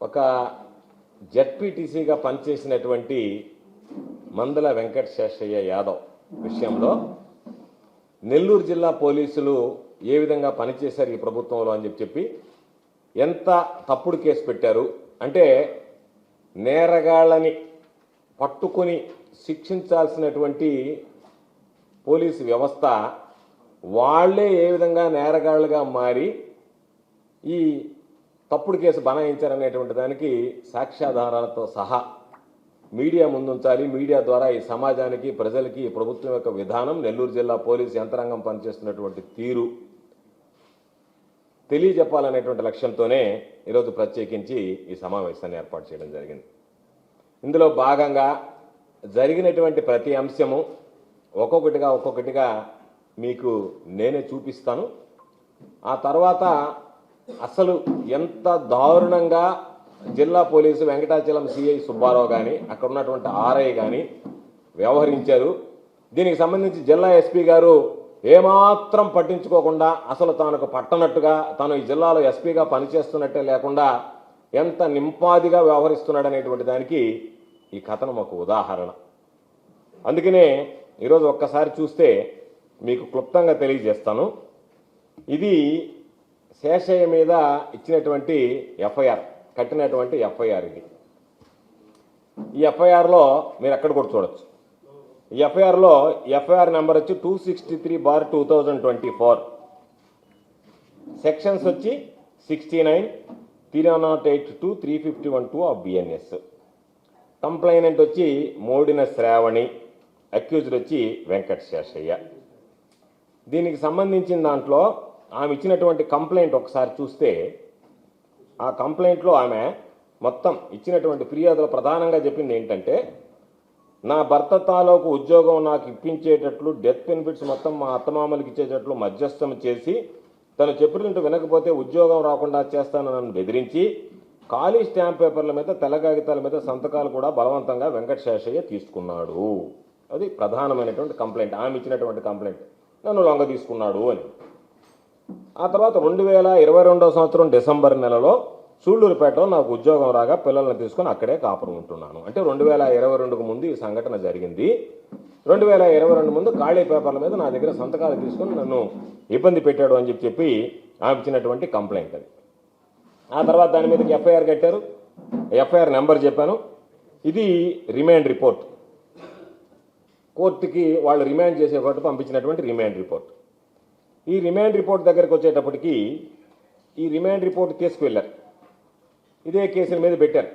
ఒక జడ్పీటీసీగా పనిచేసినటువంటి మందల వెంకట శేషయ్య యాదవ్ విషయంలో నెల్లూరు జిల్లా పోలీసులు ఏ విధంగా పనిచేశారు ఈ ప్రభుత్వంలో అని చెప్పి చెప్పి ఎంత తప్పుడు కేసు పెట్టారు అంటే నేరగాళ్ళని పట్టుకొని శిక్షించాల్సినటువంటి పోలీసు వ్యవస్థ వాళ్ళే ఏ విధంగా నేరగాళ్ళుగా మారి ఈ తప్పుడు కేసు బనాయించారనేటువంటి దానికి సాక్ష్యాధారాలతో సహా మీడియా ముందుంచాలి. మీడియా ద్వారా ఈ సమాజానికి ప్రజలకి ఈ ప్రభుత్వం యొక్క విధానం నెల్లూరు జిల్లా పోలీసు యంత్రాంగం పనిచేస్తున్నటువంటి తీరు తెలియజెప్పాలనేటువంటి లక్ష్యంతోనే ఈరోజు ప్రత్యేకించి ఈ సమావేశాన్ని ఏర్పాటు చేయడం జరిగింది. ఇందులో భాగంగా జరిగినటువంటి ప్రతి అంశము ఒక్కొక్కటిగా ఒక్కొక్కటిగా మీకు నేనే చూపిస్తాను. ఆ తర్వాత అసలు ఎంత దారుణంగా జిల్లా పోలీసు వెంకటాచలం సిఐ సుబ్బారావు కానీ అక్కడ ఉన్నటువంటి ఆర్ఐ కానీ వ్యవహరించారు. దీనికి సంబంధించి జిల్లా ఎస్పీ గారు ఏమాత్రం పట్టించుకోకుండా అసలు తనకు పట్టనట్టుగా తాను ఈ జిల్లాలో ఎస్పీగా పనిచేస్తున్నట్టే లేకుండా ఎంత నింపాదిగా వ్యవహరిస్తున్నాడు అనేటువంటి దానికి ఈ కథనం ఒక ఉదాహరణ. అందుకనే ఈరోజు ఒక్కసారి చూస్తే మీకు క్లుప్తంగా తెలియజేస్తాను. ఇది శేషయ్య మీద ఇచ్చినటువంటి ఎఫ్ఐఆర్ కట్టినటువంటి ఎఫ్ఐఆర్ ఇది. ఈ ఎఫ్ఐఆర్లో మీరు ఎక్కడ కూడా చూడొచ్చు. ఈ ఎఫ్ఐఆర్లో ఎఫ్ఐఆర్ నెంబర్ వచ్చి two sixty three bar two thousand twenty four. Sections వచ్చి sixty nine three not eight two three fifty one two of BNS. Complainant వచ్చి మోడిన శ్రావణి అక్యూజ్డ్ వచ్చి వెంకట శేషయ్య. దీనికి సంబంధించిన దాంట్లో ఆమె ఇచ్చినటువంటి కంప్లైంట్ ఒకసారి చూస్తే ఆ కంప్లైంట్లో ఆమె మొత్తం ఇచ్చినటువంటి ఫిర్యాదులో ప్రధానంగా చెప్పింది ఏంటంటే నా భర్త తాలూకు ఉద్యోగం నాకు ఇప్పించేటట్లు డెత్ బెనిఫిట్స్ మొత్తం మా అత్తమామలకి ఇచ్చేటట్లు మధ్యస్థం చేసి తను చెప్పినట్టు వినకపోతే ఉద్యోగం రాకుండా చేస్తానని నన్ను బెదిరించి ఖాళీ స్టాంప్ పేపర్ల మీద తెల్ల కాగితాల మీద సంతకాలు కూడా బలవంతంగా వెంకట శేషయ్య తీసుకున్నాడు. అది ప్రధానమైనటువంటి కంప్లైంట్. ఆమె ఇచ్చినటువంటి కంప్లైంట్. నన్ను లొంగ తీసుకున్నాడు అని. ఆ తర్వాత రెండు వేల ఇరవై రెండవ సంవత్సరం డిసెంబర్ నెలలో సూళ్ళూరుపేటలో నాకు ఉద్యోగం రాగా పిల్లల్ని తీసుకొని అక్కడే కాపురం ఉంటున్నాను. అంటే రెండు వేల ఇరవై రెండుకు ముందు ఈ సంఘటన జరిగింది. రెండు వేల ఇరవై రెండు ముందు ఖాళీ పేపర్ల మీద నా దగ్గర సంతకాలు తీసుకొని నన్ను ఇబ్బంది పెట్టాడు అని చెప్పి చెప్పి ఆమె ఇచ్చినటువంటి కంప్లైంట్ అది. ఆ తర్వాత దాని మీదకి ఎఫ్ఐఆర్ కట్టారు. ఎఫ్ఐఆర్ నెంబర్ చెప్పాను. ఇది రిమాండ్ రిపోర్ట్. కోర్టుకి వాళ్ళు రిమాండ్ చేసే కోర్టు పంపించినటువంటి రిమాండ్ రిపోర్ట్. ఈ రిమాండ్ రిపోర్ట్ దగ్గరకు వచ్చేటప్పటికి ఈ రిమాండ్ రిపోర్ట్ తీసుకువెళ్ళారు. ఇదే కేసుల మీద పెట్టారు.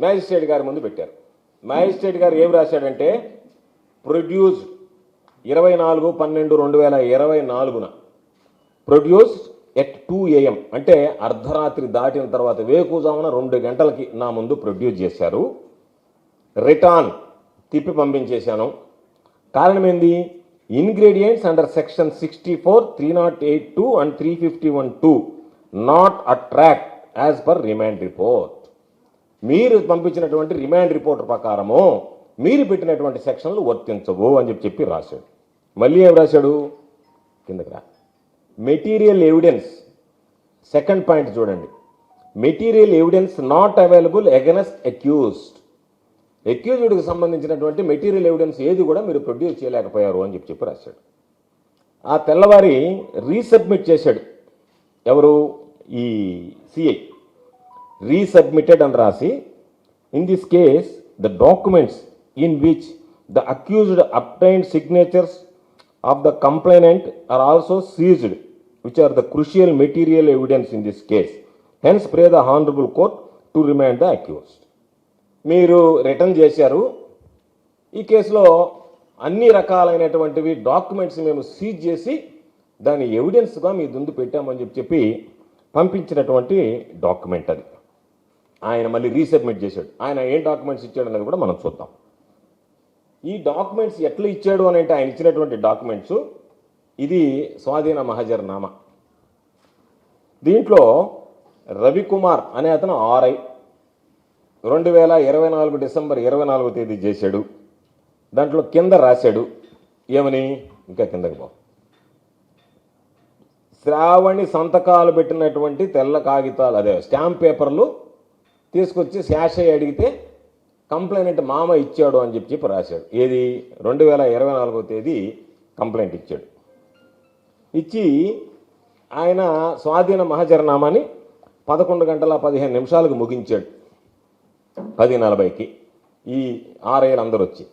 మ్యాజిస్ట్రేట్ గారి ముందు పెట్టారు. మ్యాజిస్ట్రేట్ గారు ఏం రాశాడంటే ప్రొడ్యూస్ ఇరవై నాలుగు పన్నెండు రెండు వేల ఇరవై నాలుగున ప్రొడ్యూస్ ఎట్ టూ ఏఎం అంటే అర్ధరాత్రి దాటిన తర్వాత వేకుజామున రెండు గంటలకి నా ముందు ప్రొడ్యూస్ చేశారు. రిటర్న్ తిప్పి పంపించేశాను. కారణం ఏంది? Ingredients under section sixty four three not eight two and three fifty one two not attract as per remand report మీరు పంపించినటువంటి రిమాండ్ రిపోర్ట్ ప్రకారము మీరు పెట్టినటువంటి సెక్షన్లు వర్తించవు అని చెప్పి చెప్పి రాశాడు. మళ్ళీ ఏం రాశాడు? కిందకి రా. మెటీరియల్ ఎవిడెన్స్ సెకండ్ పాయింట్ చూడండి. Material evidence not available against accused ఎక్యూజ్డ్కి సంబంధించినటువంటి మెటీరియల్ ఎవిడెన్స్ ఏది కూడా మీరు ప్రొడ్యూస్ చేయలేకపోయారు అని చెప్పి చెప్పి రాశాడు. ఆ తెల్లవారి రీసబ్మిట్ చేశాడు. ఎవరు? ఈ సిఐ. రీసబ్మిటెడ్ అని రాసి in this case the documents in which the accused obtained signatures of the complainant are also seized which are the crucial material evidence in this case hence pray the honourable court to remind the accused మీరు return చేశారు. ఈ కేసులో అన్ని రకాలైనటువంటివి documents మేము seize చేసి దాని ఎవిడెన్స్గా మీ ముందు పెట్టామని చెప్పి చెప్పి పంపించినటువంటి డాక్యుమెంట్ అది. ఆయన మళ్ళీ రీసబ్మిట్ చేశాడు. ఆయన ఏం డాక్యుమెంట్స్ ఇచ్చాడు అనేది కూడా మనం చూద్దాం. ఈ డాక్యుమెంట్స్ ఎట్లా ఇచ్చాడు అని అంటే ఆయన ఇచ్చినటువంటి డాక్యుమెంట్స్. ఇది స్వాధీన మహజర్నామా. దీంట్లో రవికుమార్ అనే అతను ఆర్ఐ. రెండు వేల ఇరవై నాలుగు డిసెంబర్ ఇరవై నాలుగో తేదీ చేశాడు. దాంట్లో కింద రాశాడు. ఏమని? ఇంకా కిందకి పో. శ్రావణి సంతకాలు పెట్టినటువంటి తెల్ల కాగితాలు అదే స్టాంప్ పేపర్లు తీసుకొచ్చి శాషయ్య అడిగితే కంప్లైంట్ మామ ఇచ్చాడు అని చెప్పి చెప్పి రాశాడు. ఏది? రెండు వేల ఇరవై నాలుగో తేదీ కంప్లైంట్ ఇచ్చాడు. ఇచ్చి ఆయన స్వాధీన మహజరనామాని పదకొండు గంటల పదిహేను నిమిషాలకు ముగించాడు. పది నలభైకి ఈ ఆర్ఐలు అందరూ వచ్చి